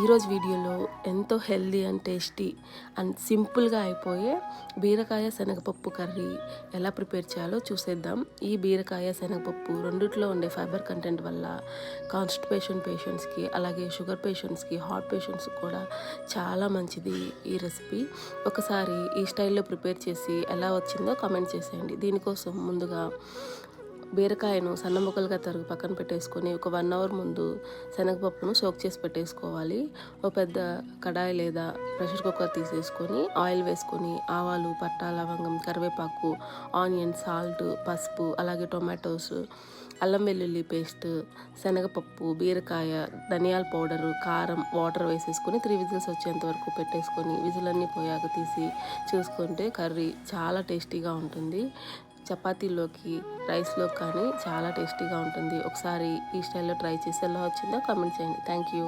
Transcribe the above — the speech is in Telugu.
ఈరోజు వీడియోలో ఎంతో హెల్దీ అండ్ టేస్టీ అండ్ సింపుల్గా అయిపోయే బీరకాయ శనగపప్పు కర్రీ ఎలా ప్రిపేర్ చేయాలో చూసేద్దాం. ఈ బీరకాయ శనగపప్పు రెండిట్లో ఉండే ఫైబర్ కంటెంట్ వల్ల కాన్స్టిపేషన్ పేషెంట్స్కి అలాగే షుగర్ పేషెంట్స్కి హార్ట్ పేషెంట్స్కి కూడా చాలా మంచిది ఈ రెసిపీ. ఒకసారి ఈ స్టైల్లో ప్రిపేర్ చేసి ఎలా వచ్చిందో కామెంట్ చేసేయండి. దీనికోసం ముందుగా బీరకాయను సన్న ముక్కలుగా తరుగు పక్కన పెట్టేసుకొని ఒక వన్ అవర్ ముందు శనగపప్పును సోక్ చేసి పెట్టేసుకోవాలి. ఒక పెద్ద కడాయి లేదా ప్రెషర్ కుక్కర్ తీసేసుకొని ఆయిల్ వేసుకొని ఆవాలు పట్ట లవంగం కరివేపాకు ఆనియన్ సాల్ట్ పసుపు అలాగే టొమాటోస్ అల్లం వెల్లుల్లి పేస్ట్ శనగపప్పు బీరకాయ ధనియాల పౌడరు కారం వాటర్ వేసేసుకొని త్రీ విజిల్స్ వచ్చేంత వరకు పెట్టేసుకొని విజిల్ అన్నీ పోయాక తీసి చూసుకుంటే కర్రీ చాలా టేస్టీగా ఉంటుంది. చపాతీలోకి రైస్లో కానీ చాలా టేస్టీగా ఉంటుంది. ఒకసారి ఈ స్టైల్లో ట్రై చేసి ఎలా వచ్చిందో కామెంట్ చేయండి. Thank you.